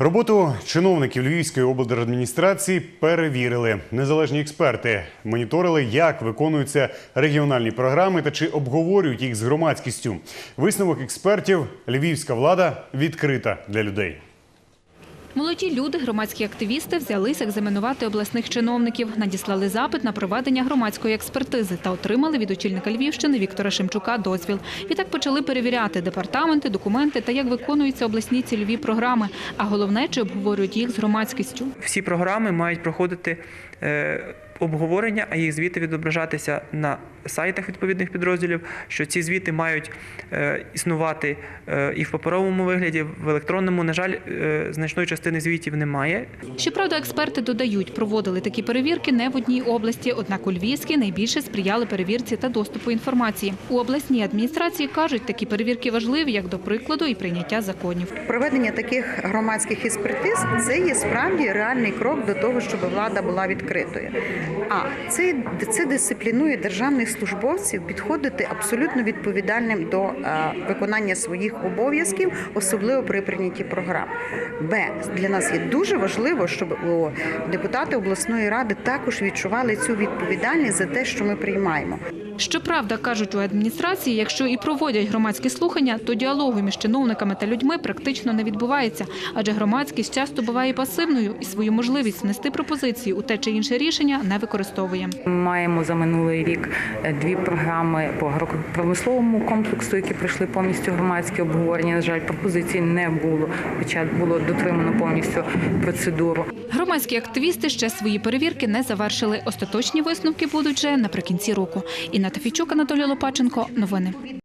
Роботу чиновників Львівської облдержадміністрації перевірили. Незалежні експерти моніторили, як виконуються регіональні програми та чи обговорюють їх з громадськістю. Висновок експертів львівська влада відкрита для людей. Молоді люди, громадські активісти взялися екзаменувати обласних чиновників, надіслали запит на проведення громадської експертизи та отримали від очільника Львівщини Віктора Шемчука дозвіл. Відтак почали перевіряти департаменти, документи та як виконуються обласні цільові програми. А головне, чи обговорюють їх з громадськістю. всі програми мають проходити е, обговорення, а їх звіти відображатися на сайтах відповідних підрозділів. Що ці звіти мають е, існувати е, і в паперовому вигляді, в електронному. На жаль, е, значної частини звітів немає. Щоправда, експерти додають, проводили такі перевірки не в одній області, однак у Львівській найбільше сприяли перевірці та доступу інформації. У обласній адміністрації кажуть, такі перевірки важливі, як до прикладу, і прийняття законів. Проведення таких громадських експертиз це є справді реальний крок до того, щоб влада була відкритою. А це, це дисциплінує державних службовців підходити абсолютно відповідальним до е, виконання своїх обов'язків, особливо при прийнятті програм. Б для нас є дуже важливо, щоб депутати обласної ради також відчували цю відповідальність за те, що ми приймаємо. Щоправда, кажуть у адміністрації, якщо і проводять громадські слухання, то діалогу між чиновниками та людьми практично не відбувається, адже громадськість часто буває пасивною і свою можливість внести пропозиції у те чи інше рішення не використовує. Маємо за минулий рік е, дві програми по агропромисловому комплексу, які пройшли повністю громадське обговорення. На жаль, пропозицій не було, хоча було дотримано повністю процедуру. Громадські активісти ще свої перевірки не завершили. Остаточні висновки будуть вже наприкінці року. Інна Тафійчук, Анатолій Лопаченко. Новини.